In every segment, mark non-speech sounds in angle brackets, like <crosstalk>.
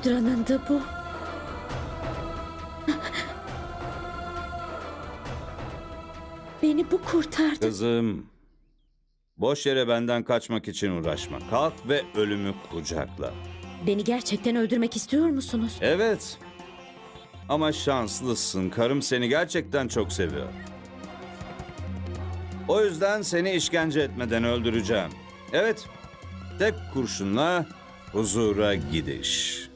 Rudra'nın da bu. Beni bu kurtardı. Kızım, boş yere benden kaçmak için uğraşma. Kalk ve ölümü kucakla. Beni gerçekten öldürmek istiyor musunuz? Evet. Ama şanslısın. Karım seni gerçekten çok seviyor. O yüzden seni işkence etmeden öldüreceğim. Evet. Tek kurşunla huzura gidiş.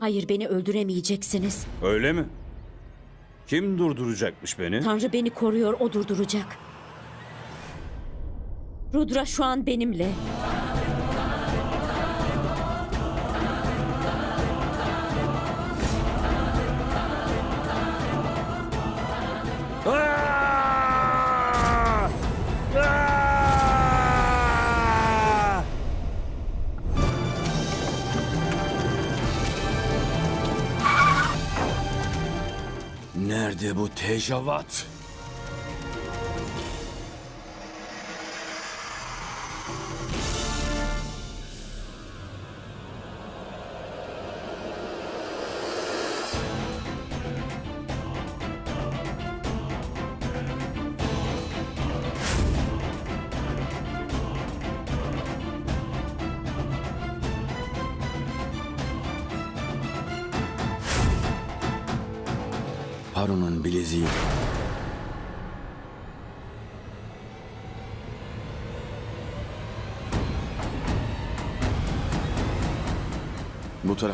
Hayır beni öldüremeyeceksiniz. Öyle mi? Kim durduracakmış beni? Tanrı beni koruyor, o durduracak. Rudra şu an benimle. Nerede bu tecavat?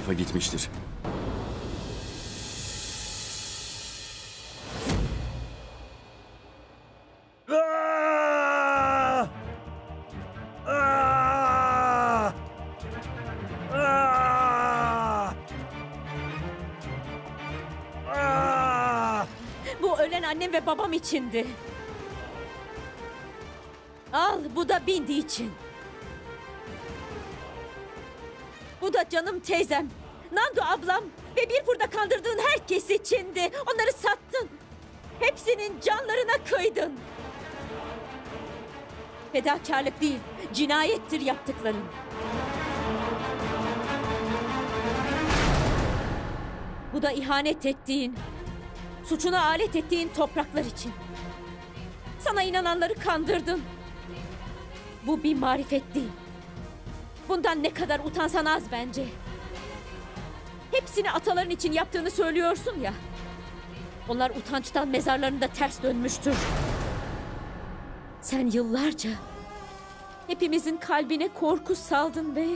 Tarafa gitmiştir. Bu ölen annem ve babam içindi. Al bu da Bindi için. Da canım teyzem. Nando ablam ve bir burada kandırdığın herkes içindi. Onları sattın. Hepsinin canlarına kıydın. Fedakarlık değil, cinayettir yaptıkların. Bu da ihanet ettiğin, suçuna alet ettiğin topraklar için. Sana inananları kandırdın. Bu bir marifet değil. Bundan ne kadar utansan az bence. Hepsini ataların için yaptığını söylüyorsun ya. Onlar utançtan mezarlarında ters dönmüştür. Sen yıllarca hepimizin kalbine korku saldın ve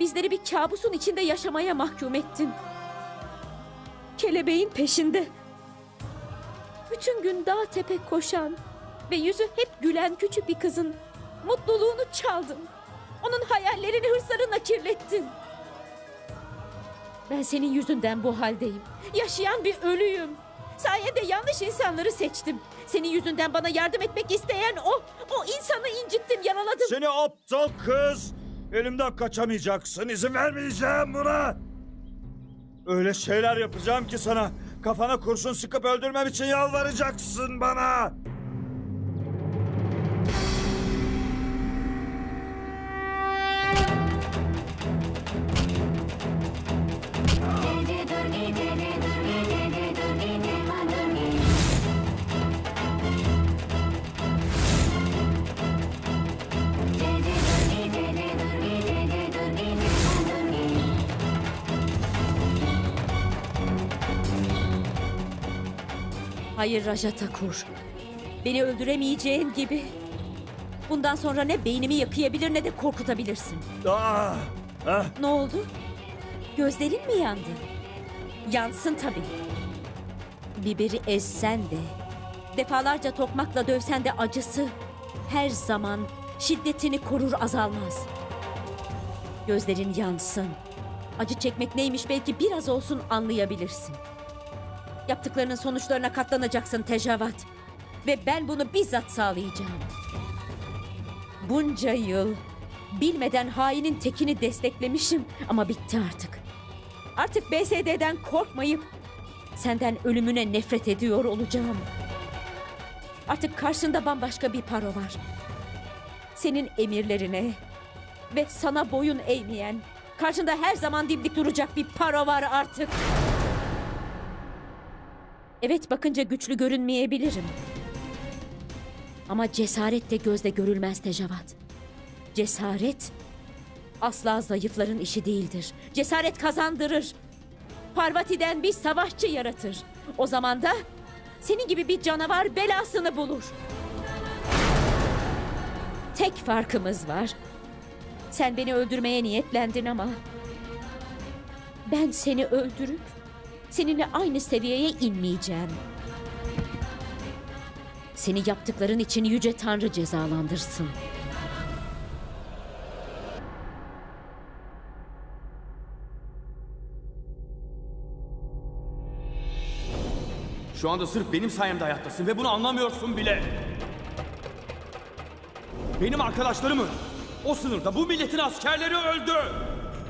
bizleri bir kabusun içinde yaşamaya mahkum ettin. Kelebeğin peşinde. Bütün gün dağ tepe koşan ve yüzü hep gülen küçük bir kızın mutluluğunu çaldın. Onun hayallerini hırslarınla kirlettin. Ben senin yüzünden bu haldeyim. Yaşayan bir ölüyüm. Sayende yanlış insanları seçtim. Senin yüzünden bana yardım etmek isteyen o, o insanı incittim, yaraladım. Seni aptal kız! Elimden kaçamayacaksın. izin vermeyeceğim buna. Öyle şeyler yapacağım ki sana. Kafana kurşun sıkıp öldürmem için yalvaracaksın bana. Hayır Rajata Kur. Beni öldüremeyeceğin gibi. Bundan sonra ne beynimi yakayabilir ne de korkutabilirsin. Ah, ah. Ne oldu? Gözlerin mi yandı? Yansın tabii. Biberi ezsen de, defalarca tokmakla dövsen de acısı her zaman şiddetini korur azalmaz. Gözlerin yansın. Acı çekmek neymiş belki biraz olsun anlayabilirsin. Yaptıklarının sonuçlarına katlanacaksın Tecavat. Ve ben bunu bizzat sağlayacağım. Bunca yıl bilmeden hainin tekini desteklemişim ama bitti artık. Artık BSD'den korkmayıp senden ölümüne nefret ediyor olacağım. Artık karşında bambaşka bir paro var. Senin emirlerine ve sana boyun eğmeyen, Karşında her zaman dimdik duracak bir para var artık. Evet bakınca güçlü görünmeyebilirim. Ama cesaret de gözle görülmez Tecavat. Cesaret asla zayıfların işi değildir. Cesaret kazandırır. Parvati'den bir savaşçı yaratır. O zaman da senin gibi bir canavar belasını bulur. Tek farkımız var. Sen beni öldürmeye niyetlendin ama ben seni öldürüp seninle aynı seviyeye inmeyeceğim. Seni yaptıkların için yüce Tanrı cezalandırsın. Şu anda sırf benim sayemde hayattasın ve bunu anlamıyorsun bile. Benim arkadaşlarım öldü. O sınırda bu milletin askerleri öldü.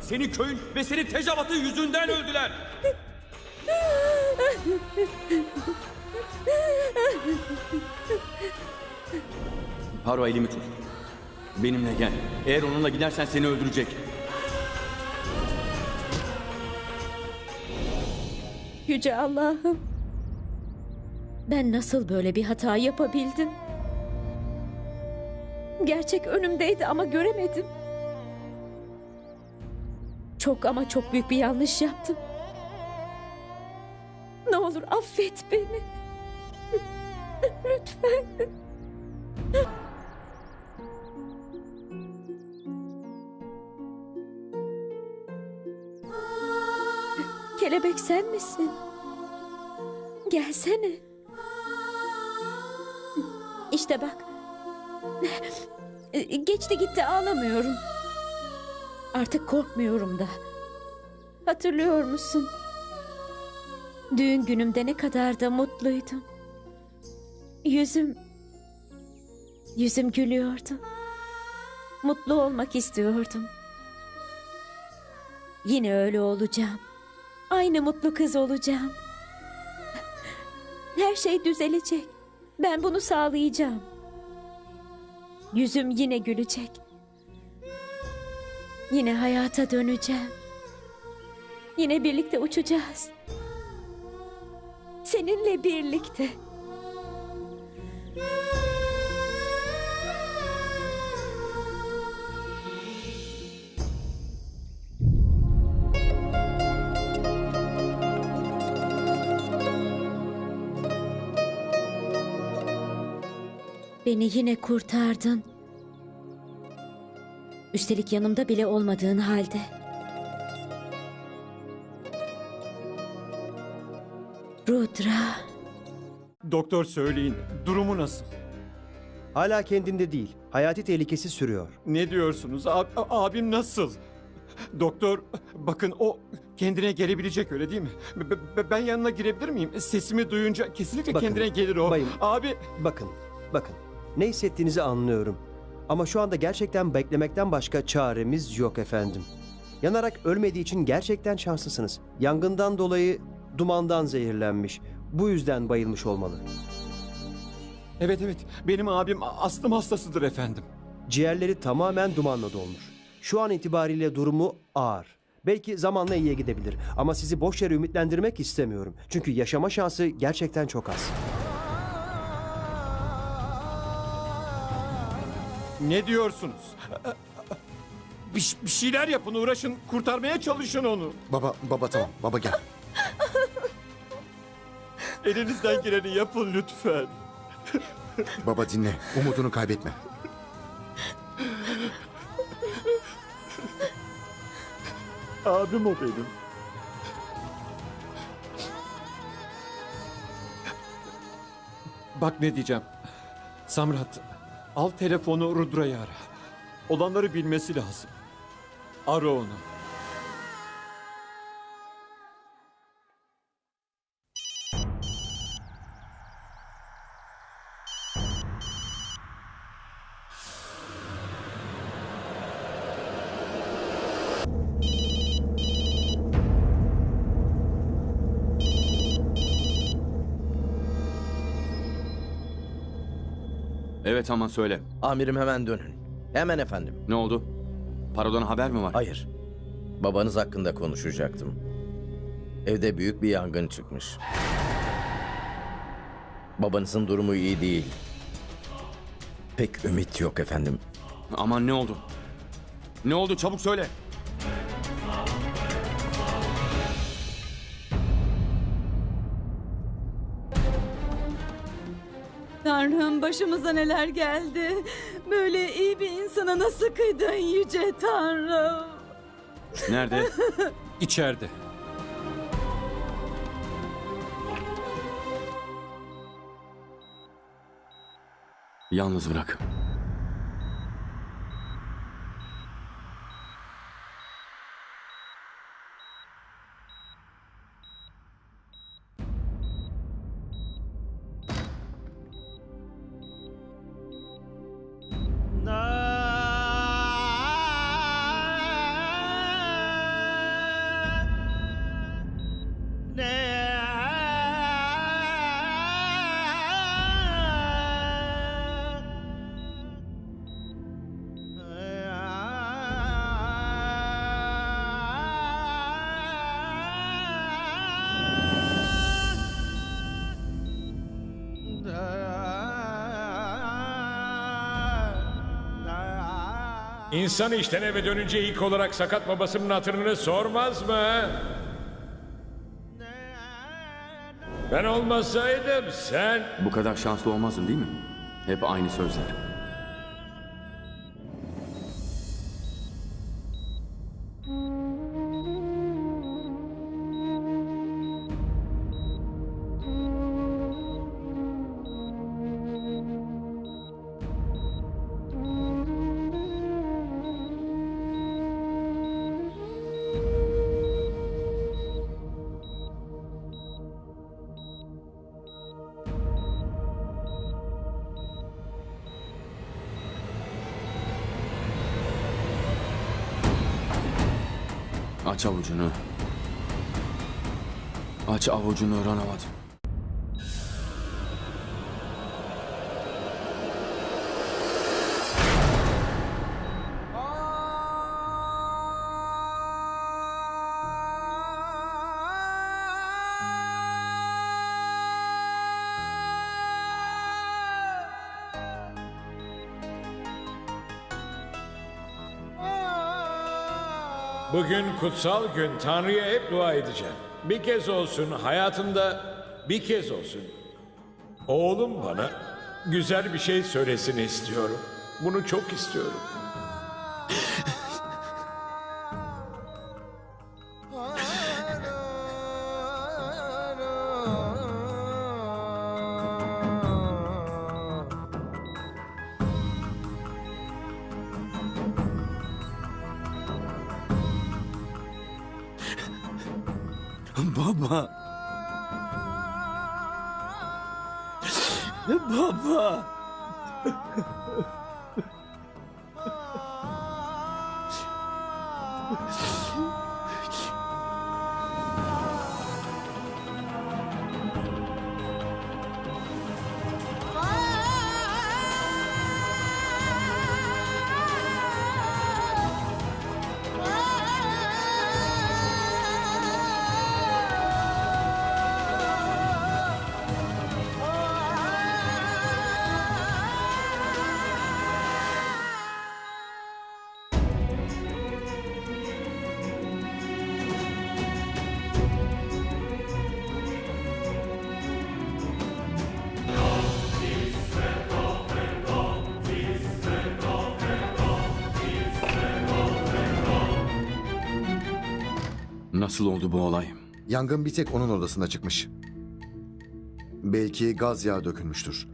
Senin köyün ve senin tecavatın yüzünden öldüler. Haro elimi tut. Benimle gel. Eğer onunla gidersen seni öldürecek. Yüce Allah'ım. Ben nasıl böyle bir hata yapabildim? Gerçek önümdeydi ama göremedim. Çok ama çok büyük bir yanlış yaptım. Affet beni. Lütfen. Kelebek sen misin? Gelsene. İşte bak. Geçti gitti ağlamıyorum. Artık korkmuyorum da. Hatırlıyor musun? Düğün günümde ne kadar da mutluydum. Yüzüm... Yüzüm gülüyordu. Mutlu olmak istiyordum. Yine öyle olacağım. Aynı mutlu kız olacağım. Her şey düzelecek. Ben bunu sağlayacağım. Yüzüm yine gülecek. Yine hayata döneceğim. Yine birlikte uçacağız. Seninle birlikte. Beni yine kurtardın. Üstelik yanımda bile olmadığın halde. Rudra, Doktor söyleyin, durumu nasıl? Hala kendinde değil. Hayati tehlikesi sürüyor. Ne diyorsunuz? Ab- abim nasıl? Doktor, bakın o kendine gelebilecek öyle değil mi? B- ben yanına girebilir miyim? Sesimi duyunca kesinlikle Bakın, kendine gelir o. bayım. Abi, Bakın, bakın. Ne hissettiğinizi anlıyorum. Ama şu anda gerçekten beklemekten başka çaremiz yok efendim. Yanarak ölmediği için gerçekten şanslısınız. Yangından dolayı dumandan zehirlenmiş. Bu yüzden bayılmış olmalı. evet evet, benim abim astım hastasıdır efendim. Ciğerleri tamamen dumanla dolmuş. Şu an itibariyle durumu ağır. Belki zamanla iyiye gidebilir ama sizi boş yere ümitlendirmek istemiyorum. Çünkü yaşama şansı gerçekten çok az. Ne diyorsunuz? Bir, bir şeyler yapın, uğraşın, kurtarmaya çalışın onu. Baba, baba tamam. Baba gel. <laughs> Elinizden geleni yapın lütfen. Baba dinle. Umudunu kaybetme. Abim o benim. Bak ne diyeceğim. Samrat, al telefonu Rudra'yı ara. Olanları bilmesi lazım. Ara onu. Evet aman söyle. Amirim hemen dönün. Hemen efendim. Ne oldu? Parodan haber mi var? Hayır. Babanız hakkında konuşacaktım. Evde büyük bir yangın çıkmış. Babanızın durumu iyi değil. Pek ümit yok efendim. Aman ne oldu? Ne oldu çabuk söyle. Başımıza neler geldi. Böyle iyi bir insana nasıl kıydın yüce Tanrım. Nerede? <laughs> İçeride. Yalnız bırak. İnsan işten eve dönünce ilk olarak sakat babasının hatırını sormaz mı? Ben olmasaydım sen... Bu kadar şanslı olmazdın değil mi? Hep aynı sözler. Aç avucunu. Aç avucunu Ranavat. Bugün kutsal gün Tanrı'ya hep dua edeceğim. Bir kez olsun hayatımda bir kez olsun. Oğlum bana güzel bir şey söylesin istiyorum. Bunu çok istiyorum. Nasıl oldu bu olay? Yangın bir tek onun odasında çıkmış. Belki gaz yağı dökülmüştür.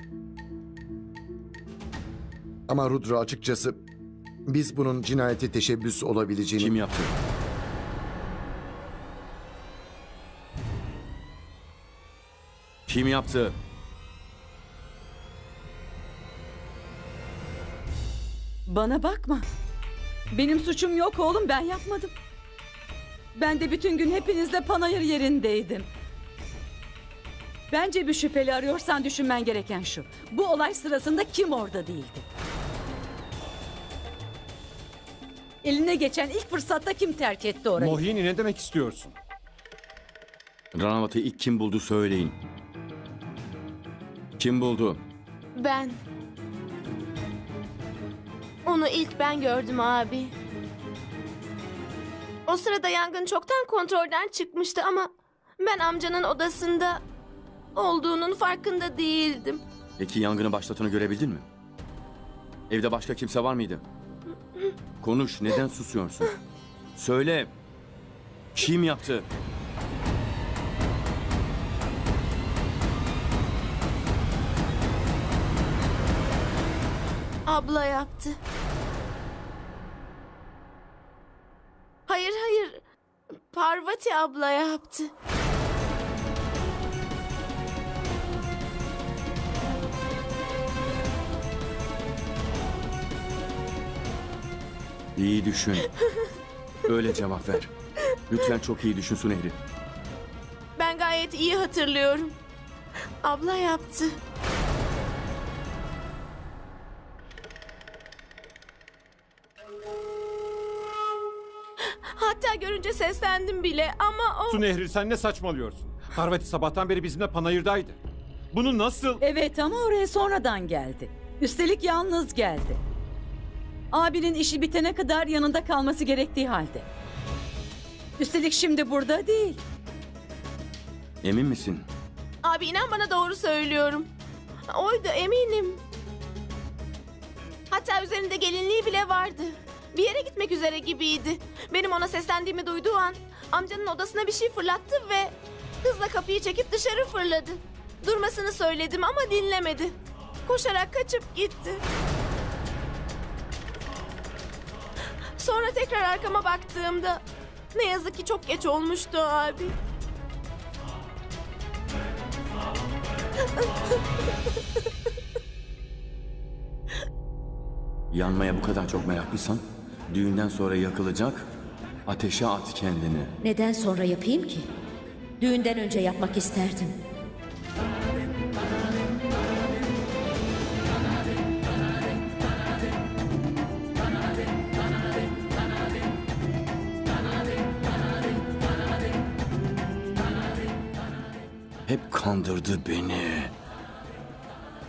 Ama Rudra açıkçası biz bunun cinayete teşebbüs olabileceğini... Kim yaptı? Kim yaptı? Bana bakma. Benim suçum yok oğlum ben yapmadım. Ben de bütün gün hepinizle panayır yerindeydim. Bence bir şüpheli arıyorsan düşünmen gereken şu. Bu olay sırasında kim orada değildi? Eline geçen ilk fırsatta kim terk etti orayı? Mohini ne demek istiyorsun? Ranavat'ı ilk kim buldu söyleyin. Kim buldu? Ben. Onu ilk ben gördüm abi. O sırada yangın çoktan kontrolden çıkmıştı ama ben amcanın odasında olduğunun farkında değildim. Peki yangını başlatanı görebildin mi? Evde başka kimse var mıydı? Konuş, neden susuyorsun? Söyle. Kim yaptı? Abla yaptı. Parvati abla yaptı. İyi düşün. Öyle cevap ver. Lütfen çok iyi düşün Sunehri. Ben gayet iyi hatırlıyorum. Abla yaptı. Görünce seslendim bile ama o... Su Nehri sen ne saçmalıyorsun? Parvati sabahtan beri bizimle panayırdaydı. Bunu nasıl... Evet ama oraya sonradan geldi. Üstelik yalnız geldi. Abinin işi bitene kadar yanında kalması gerektiği halde. Üstelik şimdi burada değil. Emin misin? Abi inan bana doğru söylüyorum. Oydu eminim. Hatta üzerinde gelinliği bile vardı. Bir yere gitmek üzere gibiydi. Benim ona seslendiğimi duyduğu an amcanın odasına bir şey fırlattı ve hızla kapıyı çekip dışarı fırladı. Durmasını söyledim ama dinlemedi. Koşarak kaçıp gitti. Sonra tekrar arkama baktığımda ne yazık ki çok geç olmuştu abi. Yanmaya bu kadar çok meraklıysan düğünden sonra yakılacak ateşe at kendini. Neden sonra yapayım ki? Düğünden önce yapmak isterdim. Hep kandırdı beni.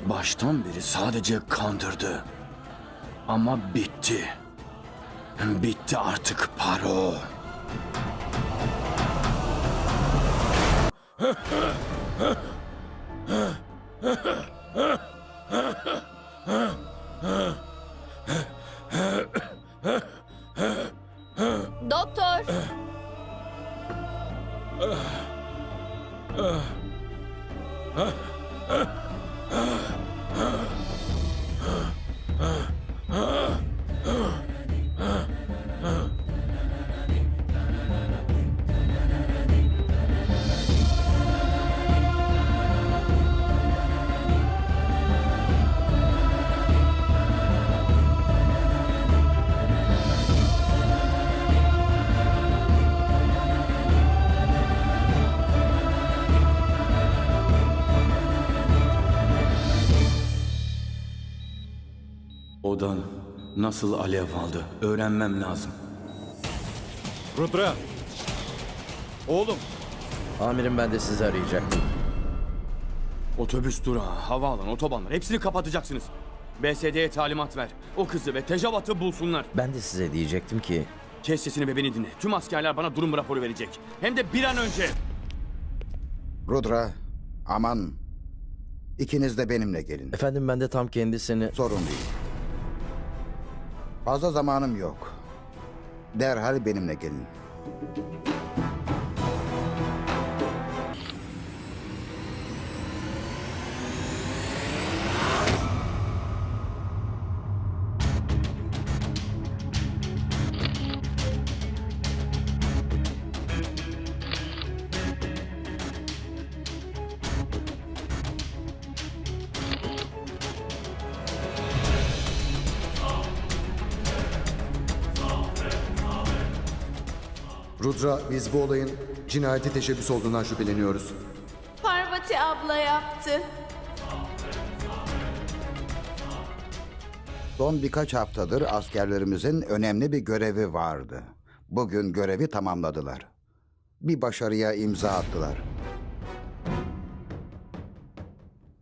Baştan beri sadece kandırdı. Ama bitti. Bitti artık Paro. <laughs> Odan nasıl alev aldı öğrenmem lazım. Rudra! Oğlum! Amirim ben de sizi arayacaktım. Otobüs durağı, havaalanı, otobanlar hepsini kapatacaksınız. BSD'ye talimat ver. O kızı ve Tecavat'ı bulsunlar. Ben de size diyecektim ki Kes sesini ve beni dinle. Tüm askerler bana durum raporu verecek. Hem de bir an önce. Rudra, aman. İkiniz de benimle gelin. efendim ben de tam kendisini Sorun değil. Fazla zamanım yok. Derhal benimle gelin. Rudra biz bu olayın cinayete teşebbüs olduğundan şüpheleniyoruz. Parvati abla yaptı. Son birkaç haftadır askerlerimizin önemli bir görevi vardı. Bugün görevi tamamladılar. Bir başarıya imza attılar.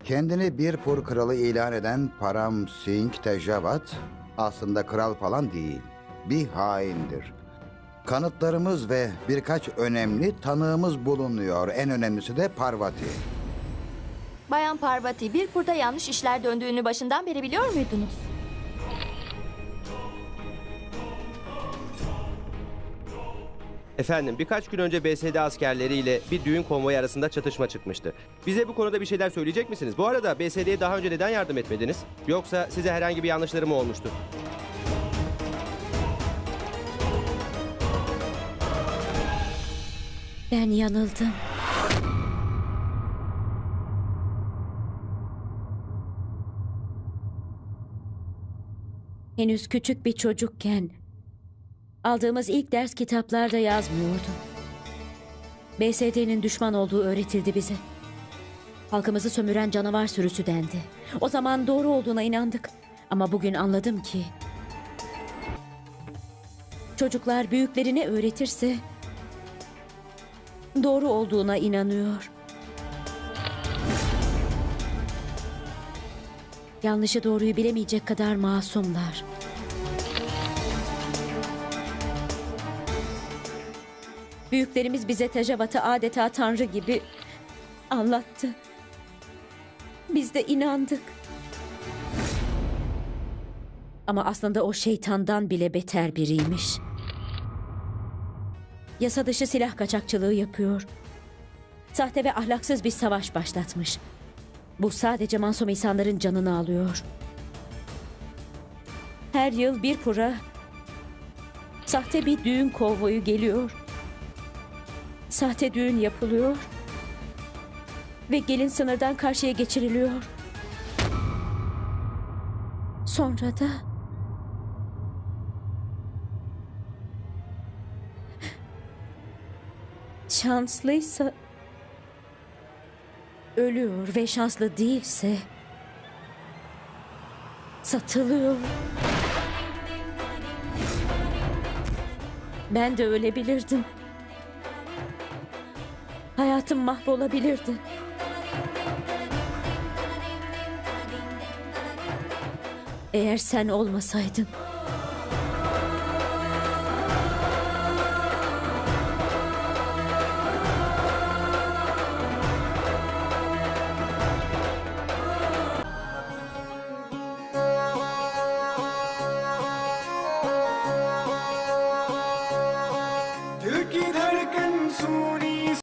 Kendini bir pur kralı ilan eden Param Singh Tejavat aslında kral falan değil. Bir haindir. Kanıtlarımız ve birkaç önemli tanığımız bulunuyor. En önemlisi de Parvati. Bayan Parvati, bir kurda yanlış işler döndüğünü başından beri biliyor muydunuz? Efendim birkaç gün önce BSD askerleriyle bir düğün konvoyu arasında çatışma çıkmıştı. Bize bu konuda bir şeyler söyleyecek misiniz? Bu arada BSD'ye daha önce neden yardım etmediniz? Yoksa size herhangi bir yanlışları mı olmuştu? Ben yanıldım. Henüz küçük bir çocukken aldığımız ilk ders kitaplarda yazmıyordu. BSD'nin düşman olduğu öğretildi bize. Halkımızı sömüren canavar sürüsü dendi. O zaman doğru olduğuna inandık. Ama bugün anladım ki çocuklar büyüklerine öğretirse doğru olduğuna inanıyor. Yanlışı doğruyu bilemeyecek kadar masumlar. Büyüklerimiz bize Tecavat'ı adeta tanrı gibi anlattı. Biz de inandık. Ama aslında o şeytandan bile beter biriymiş. Yasa dışı silah kaçakçılığı yapıyor. Sahte ve ahlaksız bir savaş başlatmış. Bu sadece masum insanların canını alıyor. Her yıl bir pura sahte bir düğün konvoyu geliyor. Sahte düğün yapılıyor. Ve gelin sınırdan karşıya geçiriliyor. Sonra da şanslıysa ölüyor ve şanslı değilse satılıyor. Ben de ölebilirdim. Hayatım mahvolabilirdi. Eğer sen olmasaydın.